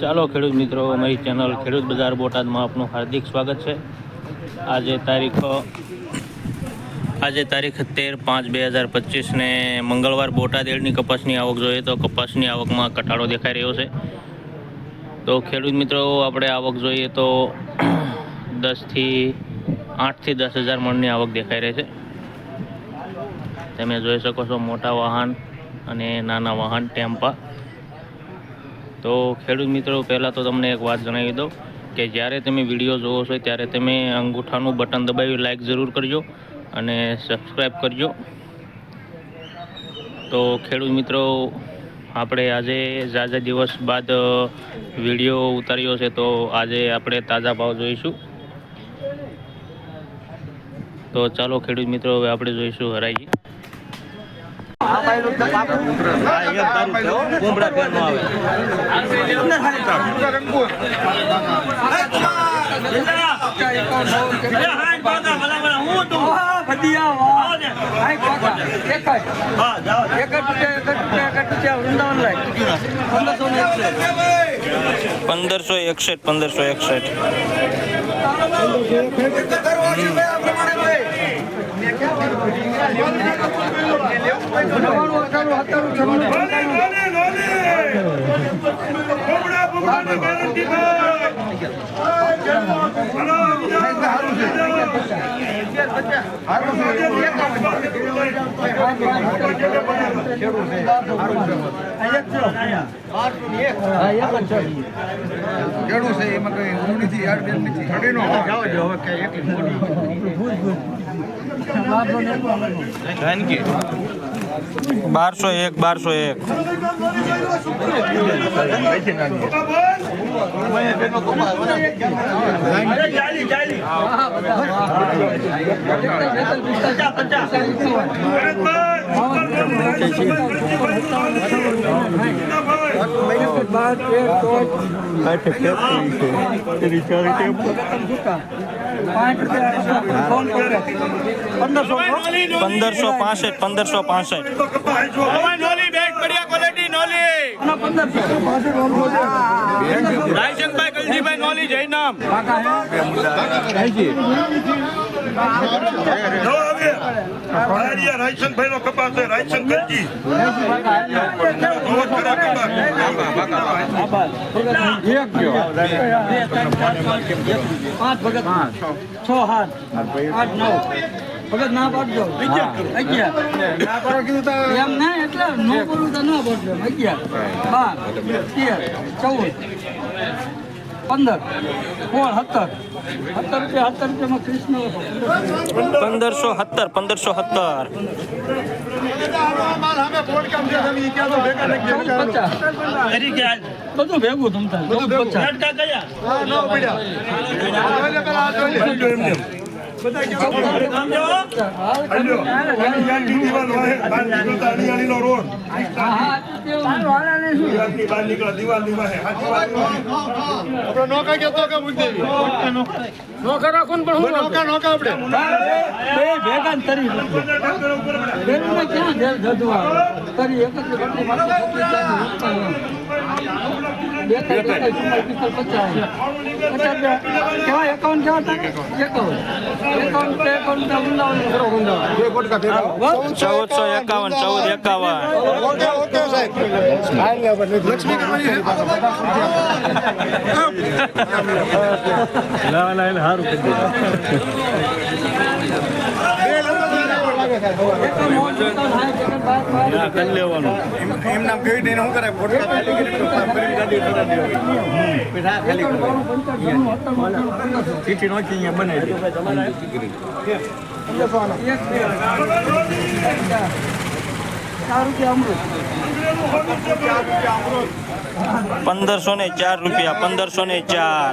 ચાલો ખેડૂત મિત્રો અમારી ચેનલ ખેડૂત બજાર બોટાદમાં આપનું હાર્દિક સ્વાગત છે. આજે તારીખ આજે તારીખ તેર પાંચ બે હજાર પચીસને મંગળવાર બોટાદ એડની કપાસની આવક જોઈએ તો કપાસની આવકમાં ઘટાડો દેખાઈ રહ્યો છે. તો ખેડૂત મિત્રો, આપણે આવક જોઈએ તો દસથી આઠથી દસ હજાર મણની આવક દેખાઈ રહી છે. તમે જોઈ શકો છો મોટા વાહન અને નાના વાહન, ટેમ્પા. તો ખેડૂત મિત્રો, પહેલાં તો તમને એક વાત જણાવી દઉં કે જ્યારે તમે વીડિયો જોવો છો ત્યારે તમે અંગૂઠાનું બટન દબાવી લાઈક જરૂર કરજો અને સબસ્ક્રાઈબ કરજો. તો ખેડૂત મિત્રો, આપણે આજે ઝાઝા દિવસ બાદ વીડિયો ઉતાર્યો છે તો આજે આપણે તાજા ભાવ જોઈશું. તો ચાલો ખેડૂત મિત્રો, હવે આપણે જોઈશું હરાજી. પંદરસો એકસઠ પંદરસો એકસઠ. કેળું છે એમાં કઈ નથી યાર બેન નથી. હવે કઈ બારસો એક બારસો એક પંદરસો પાસઠ પંદરસો પાસઠ રાયશંકભાઈ કલજીભાઈ નોલી જય નામ રાયશંકભાઈ નો કપાસ છે રાયશંકરજી પાંચ ભગત છ હાથ આઠ નવ ભગત ના પાડજો અગિયાર એમ ના એટલે નો તો ના પાડજો અગિયાર બાર તેર ચૌદ પંદર સોળ સત્તર સત્તર રૂપિયા સત્તર રૂપિયામાં કૃષ્ણ પંદરસો સત્તર પંદરસો સત્તર. બધું ભેગું તમતા ચૌદ પચાસ રોડ હા, હા, તેવું વાળાને શું? બહાર નીકળો દિવાલની વાહે બે ભેગા ને તરી બેનને ક્યાં ઘેર જધવા? તરી એક જ રોટલી માટે છોકરી ત્યાંથી ઉઠતા નહીં. બે ત્રણ બે ચુમ્માલીસ, પિસ્તાલીસ, પચાસ. પચાસ કેવા એકાવન કેવા હતા? એકાવન. એકાવન તે એકાવન તે વૃંદાવન કરો વૃંદાવન. ચૌદસો એકાવન ચૌદ એકાવન ઓગણ, એકાવન, સાઠ, એકાવન, એમ નામ દઈને ફોટો ખાલી ખાલી કરે. ચીઠી નોખી અહીંયા બનાવી પંદરસો ને ચાર રૂપિયા પંદરસો ને ચાર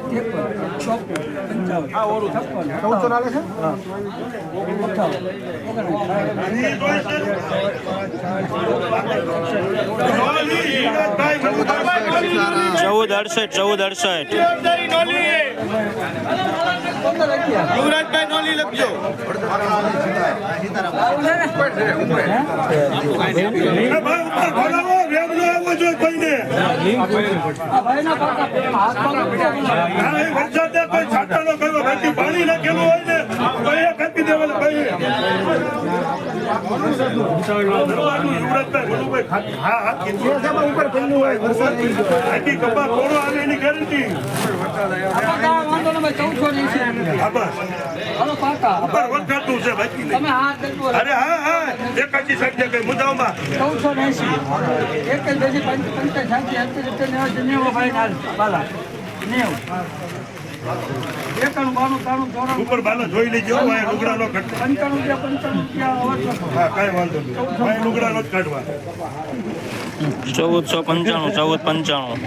ત્રેપન પંચાવન છપ્પન ચૌદસો ચાલે છે ચૌદ અડસઠ ચૌદ અડસઠ યુવરાજભાઈ નોલી લખજો ભાઈ વેમ ન આવવો જોઈએ કોઈ પાણી નાખેલું હોય ને, તો એ દેવાનું ભાઈ. ઉપર આવે એની ગેરંટી ભાઈ ચૌદસો ને એંસી હા બસ હાલો પાકા. ઉપર વરસાદનું છે બાકી તમે હાથ અરે હા હા એકાજી સાઈડ કઈ મુદ્દાઓમાં ચૌદસો ને એંસી એક જ બેસી પંચ પંચાસ અત્યારે અત્યારે નેવું નેવું ભાઈ ના બાલા નેવું. એકાણું બાણું ત્રાણું ચોરાણું. ઉપર બાલો જોઈ લેજો ભાઈ લુગડા નો કાંઈ વાંધો નહીં. ભાઈ લુગડા નો જ કાઢવા. ચૌદસો પંચાણું ચૌદ પંચાણું.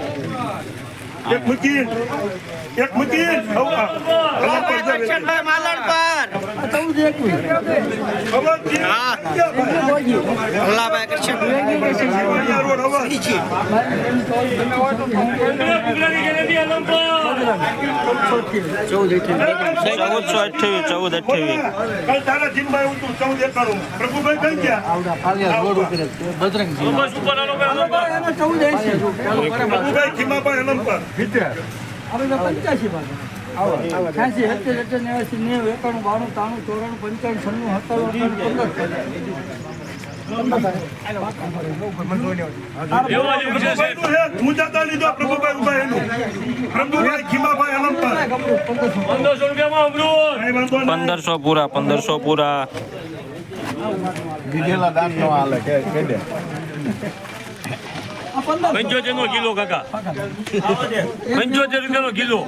એક મૂકી એક મૂકી પર જાવે. આ ચૌદ એકવીસ ખબર છે? ક્યાં ભાઈ? અહીંયા રોડ હવા. ચૌદસો અઠ્યાવીસ ચૌદ અઠ્યાવીસ પ્રભુભાઈ ખીમાભાઈ હલમપર પંચ્યાસી છ્યાસી સત્તર સત્તર નેવાસી નેવું એકાણું બાણું ત્રાણું ચોરાણું પંચાણું છન્નું સત્તાણું પંદરસો પૂરા પંદરસો પૂરા. દીધેલા દાન નો હાલે કે દે? પંચોતેર નો કિલો કાકા. પંચોતેર રૂપિયા નો કિલો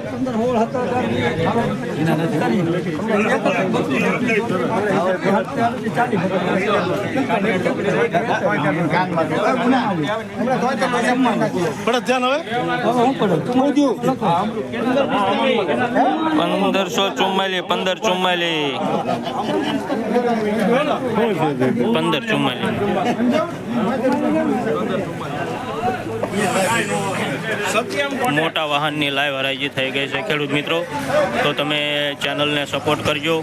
પંદરસો ચુમ્માલી પંદર ચુમ્માલી પંદર ચુમ્માલીસ મોટા વાહનની લાઈવ હરાજી થઈ ગઈ છે ખેડૂત મિત્રો. તો તમે ચેનલને સપોર્ટ કરજો.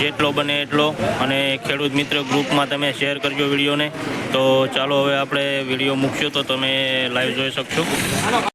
જેટલો બને એટલો. અને ખેડૂત મિત્ર ગ્રુપમાં તમે શેર કરજો વિડીયોને. તો ચાલો હવે આપણે વીડિયો મૂકશું તો તમે લાઈવ જોઈ શકશો.